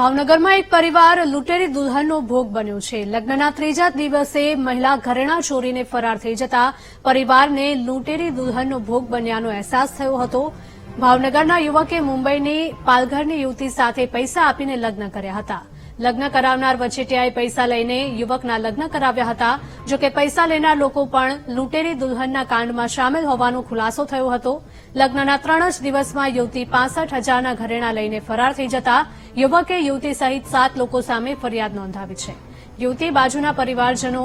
ભાવનગરમાં એક પરિવાર લૂંટેરી દુલ્હનનો ભોગ બન્યો છે. લગ્નના ત્રીજા દિવસે મહિલા ઘરેણા ચોરીને ફરાર થઈ જતા પરિવારને લૂંટેરી દુલ્હનનો ભોગ બન્યાનો અહેસાસ થયો હતો. ભાવનગરના યુવકે મુંબઈની પાલઘરની યુવતી સાથે પૈસા આપીને લગ્ન કર્યા હતા. લગ્ન કરાવનાર વચેટિયાએ પૈસા લઈને યુવકના લગ્ન કરાવ્યા હતા. જો કે પૈસા લેનાર લોકો પણ લૂંટેરી દુલ્હનના કાંડમાં સામેલ હોવાનો ખુલાસો થયો હતો. લગ્નના ત્રણ જ દિવસમાં યુવતી પાસઠ હજારના ઘરેણા લઈને ફરાર થઈ જતા યુવકે યુવતી સહિત સાત લોકો સામે ફરિયાદ નોંધાવી છે. યુવતી બાજુના પરિવારજનો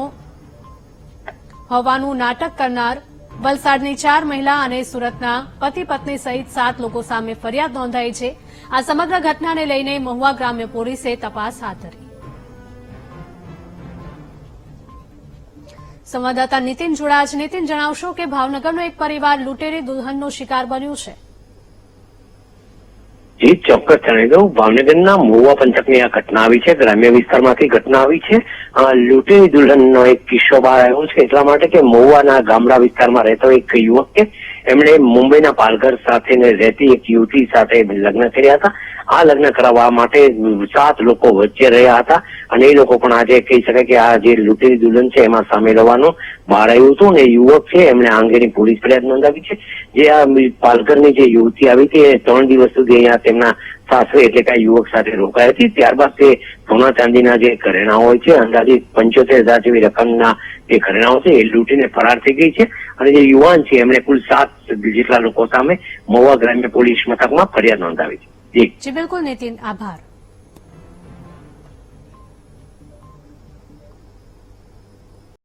હોવાનું નાટક કરનાર વલસાડની ચાર મહિલા અને સુરતના પતિ પત્ની સહિત સાત લોકો સામે ફરિયાદ નોંધાઈ છે. આ સમગ્ર ઘટનાને લઈને મહુવા ગ્રામ્ય પોલીસે તપાસ હાથ ધરી. સંવાદદાતા નીતિન જોડાજ, નીતિન જણાવશો કે ભાવનગરનો એક પરિવાર લૂંટેરી દુલ્હનનો શિકાર બન્યું છે. જી ચોક્કસ જણાવી દઉં. ભાવનગરના મહુવા પંથકની આ ઘટના આવી છે. ગ્રામ્ય વિસ્તારમાંથી ઘટના આવી છે. લૂંટેલી દુલ્હનનો એક કિસ્સો બહાર આવ્યો છે. એટલા માટે કે મહુવાના ગામડા વિસ્તારમાં રહેતો એક યુવક એમણે મુંબઈના પાલઘર સાથે રહેતી એક યુવતી સાથે લગ્ન કર્યા હતા. આ લગ્ન કરાવવા માટે સાત લોકો વચ્ચે રહ્યા હતા અને એ લોકો પણ આજે કહી શકાય કે આ જે લૂંટેલી દુલ્હન છે એમાં સામેલ હોવાનું બહાર આવ્યું હતું અને યુવક છે, એમણે આ અંગેની પોલીસ ફરિયાદ નોંધાવી છે. જે આ પાલઘરની જે યુવતી આવી હતી એ ત્રણ દિવસ સુધી અહીંયા તેમના સાસરે એટલે કે યુવક સાથે રોકાઈ હતી. ત્યારબાદ તે સોના ચાંદીના જે ઘરેણા હોય છે, અંદાજિત પંચોતેર હજાર જેવી રકમના જે ઘરેણાઓ છે, એ લૂંટીને ફરાર થઈ ગઈ છે. અને જે યુવાન છે, એમણે કુલ સાત જેટલા લોકો સામે મહુવા ગ્રામ્ય પોલીસ મથકમાં ફરિયાદ નોંધાવી છે. જી, બિલકુલ નીતિન, આભાર.